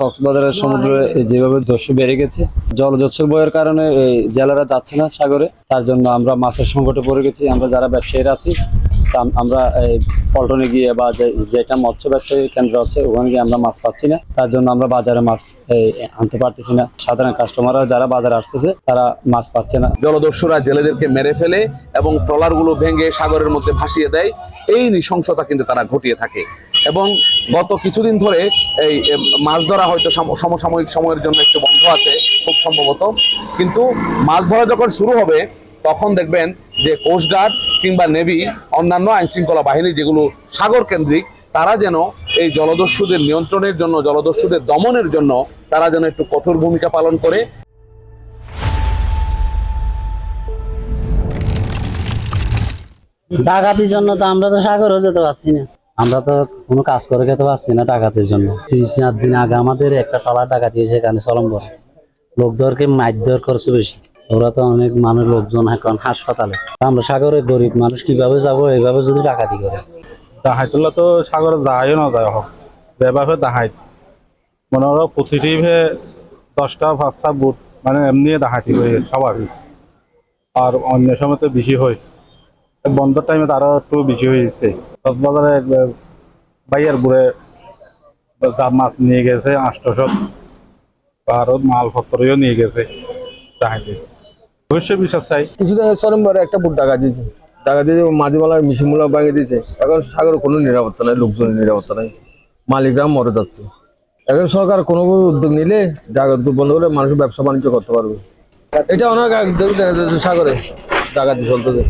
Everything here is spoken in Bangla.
কক্সবাজারের সমুদ্রে যেভাবে দস্যু বেড়ে গেছে জলজস্বর বয়ের কারণে এই জেলেরা যাচ্ছে না সাগরে, তার জন্য আমরা মাছের সংকটে পড়ে গেছি, আমরা যারা ব্যবসায়ীরা আছি আমরা এই পল্টনে গিয়ে বা যেটা মৎস্য ব্যবসায়ী কেন্দ্র আছে, ওখানে গিয়ে আমরা মাছ পাচ্ছি না। তার জন্য আমরা বাজারে মাছ আনতে পারতেছি না। সাধারণ কাস্টমাররা যারা বাজারে আসতেছে, তারা মাছ পাচ্ছে না। জলদস্যুরা জেলেদেরকে মেরে ফেলে এবং ট্রলারগুলো ভেঙে সাগরের মধ্যে ভাসিয়ে দেয়। এই নৃশংসতা কিন্তু তারা ঘটিয়ে থাকে। এবং গত কিছুদিন ধরে এই মাছ ধরা হয়তো সাম- সমসাময়িক সময়ের জন্য একটু বন্ধ আছে, খুব সম্ভবত। কিন্তু মাছ ধরা যখন শুরু হবে, তখন দেখবেন যে কোস্টগার্ড কিংবা নেভি অন্যান্য আইনশৃঙ্খলা বাহিনী যেগুলো সাগর কেন্দ্রিক, তারা যেন এই জলদস্যুদের নিয়ন্ত্রণের জন্য, জলদস্যুদের দমনের জন্য তারা যেন একটু কঠোর ভূমিকা পালন করে ডাকাতির জন্য তো আমরা তো সাগরও যেতে পারছি না। আমরা তো কোনো কাজ করে খেতে পারছি না ডাকাতির জন্য। তিরিশ চার দিন আগে আমাদের একটা টলার ডাকাতি এখানে চলম্বর লোকদেরকে মারধর করছে বেশি। ওরা তো অনেক মানুষ লোকজন এখন হাসপাতালে। আমরা সাগরে গরিব মানুষ কীভাবে যাব, এইভাবে যদি ডাকাতি করে? দাহাইতুল্লাহ তো সাগরে যায়ও না যায় হোক। যেভাবে দাহাই মনে হলো প্রতিটি দশটা, পাঁচটা বুট মানে এমনি দাহাতি হয়ে স্বাভাবিক আর অন্য সময় তো বেশি হয়। বন্ধের টাইমে আরও একটু বেশি হয়েছে কক্সবাজারে, বাইয়ের বুড়ে মাছ নিয়ে গেছে, আষ্টশো আরও মালপত্রও নিয়ে গেছে অবশ্যই বিশ্বাস একটা বুট দিয়েছে। দিয়ে দিয়েছে। এখন সাগরে কোনো নিরাপত্তা নাই লোকজনের নিরাপত্তা নাই। মরে যাচ্ছে। এখন সরকার কোনো উদ্যোগ নিলে বন্ধ করে মানুষ ব্যবসা বাণিজ্য করতে পারবে। এটা অনেক সাগরে ডাকাতি চলতেছে।